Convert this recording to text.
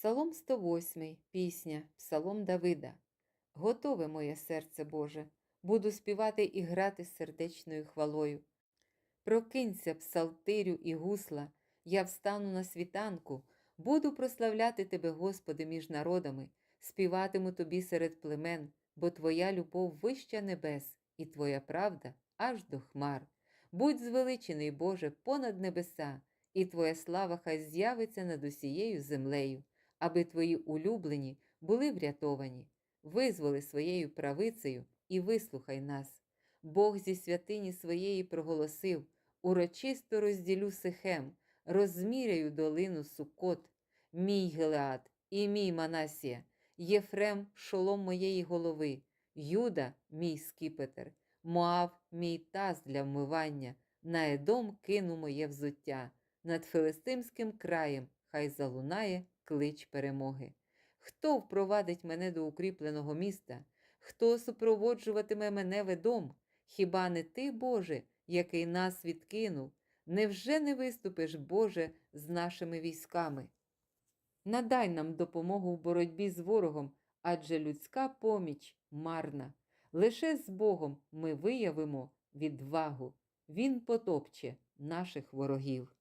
Псалом 108, пісня, Псалом Давида. Готове моє серце Боже, буду співати і грати сердечною хвалою. Прокинься, псалтирю і гусла, я встану на світанку, буду прославляти Тебе, Господи, між народами, співатиму Тобі серед племен, бо Твоя любов вища небес, і Твоя правда аж до хмар. Будь звеличений, Боже, понад небеса, і Твоя слава хай з'явиться над усією землею, аби Твої улюблені були врятовані. Визволи своєю правицею і вислухай нас. Бог зі святині своєї проголосив: урочисто розділю сихем, розміряю долину Суккот, мій Гелеад і мій Манасія, Єфрем шолом моєї голови, Юда, мій скіпетр, Моав, мій таз для вмивання, на Едом кину моє взуття, над Филистимським краєм хай залунає клич перемоги. Хто впровадить мене до укріпленого міста? Хто супроводжуватиме мене ведом? Хіба не ти, Боже, який нас відкинув? Невже не виступиш, Боже, з нашими військами? Надай нам допомогу в боротьбі з ворогом, адже людська поміч марна. Лише з Богом ми виявимо відвагу. Він потопче наших ворогів.